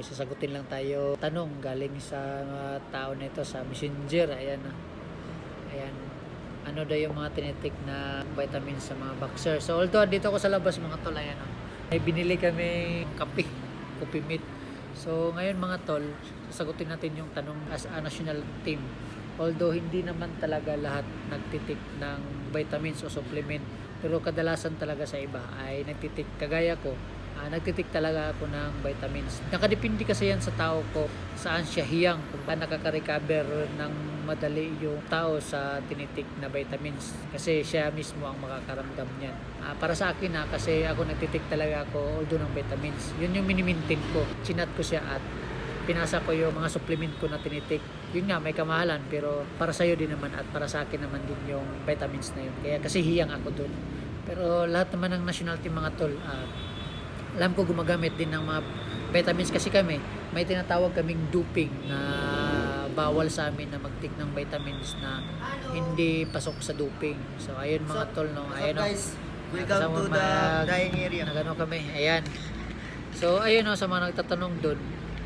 may sasagutin lang tayo tanong galing sa mga tao na ito sa messenger. Ayan na. Ayan. Ano daw yung mga tinitik na vitamins sa mga boxer. So although dito ako sa labas mga tol, ayan o. May binili kami kape, coffee meat. So ngayon mga tol, sasagutin natin yung tanong as a national team. Although hindi naman talaga lahat nagtitik ng vitamins o supplement, pero kadalasan talaga sa iba ay nagtitik kagaya ko. Ah, nagtitik talaga ako ng vitamins. Nakadepende kasi yan sa tao ko saan siya hiyang kung ba nakaka-recover ng madali yung tao sa tinitik na vitamins kasi siya mismo ang makakaramdam niyan. Ah, para sa akin na kasi ako nagtitik talaga ako although ng vitamins. Yun yung minimintin ko. Chinat ko siya at pinasa ko yung mga supplement ko na tinitik. Yun nga, may kamahalan pero para sa'yo din naman at para sa akin naman din yung vitamins na yun. Kaya kasi hiyang ako dun. Pero lahat naman ng national team mga tol, ah, alam ko gumagamit din ng mga vitamins kasi kami, may tinatawag kaming duping na bawal sa amin na magtik ng vitamins na hindi pasok sa duping. So ayun mga So- tol no, So ayun no. guys, welcome to the dying area. Nagano kami, ayan. So ayun no, sa mga nagtatanong doon,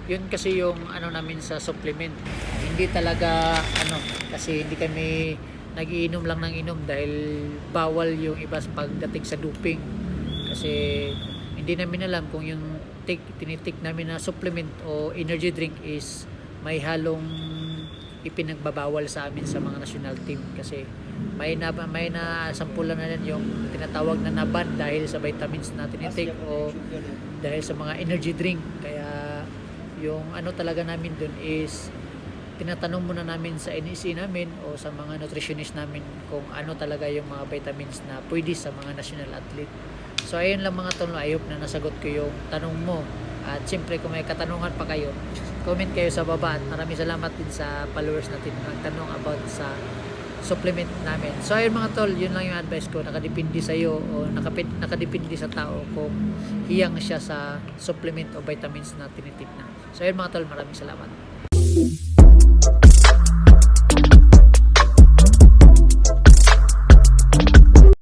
yun kasi yung ano namin sa supplement. Hindi talaga ano, kasi hindi kami nagiinom lang ng inom dahil bawal yung iba pagdating sa duping. Kasi hindi namin alam kung yung tik, tinitik namin na supplement o energy drink is may halong ipinagbabawal sa amin sa mga national team kasi may na may na sampulan na yan yung tinatawag na naban dahil sa vitamins na tinitik o dahil sa mga energy drink kaya yung ano talaga namin dun is tinatanong muna namin sa NEC namin o sa mga nutritionist namin kung ano talaga yung mga vitamins na pwede sa mga national athlete. So ayun lang mga tol, I hope na nasagot ko yung tanong mo. At siyempre kung may katanungan pa kayo, comment kayo sa baba at maraming salamat din sa followers natin na nagtanong about sa supplement namin. So ayun mga tol, yun lang yung advice ko. Nakadepende sa iyo o nakapit, nakadepende sa tao kung hiyang siya sa supplement o vitamins na tinitik na. So ayun mga tol, maraming salamat.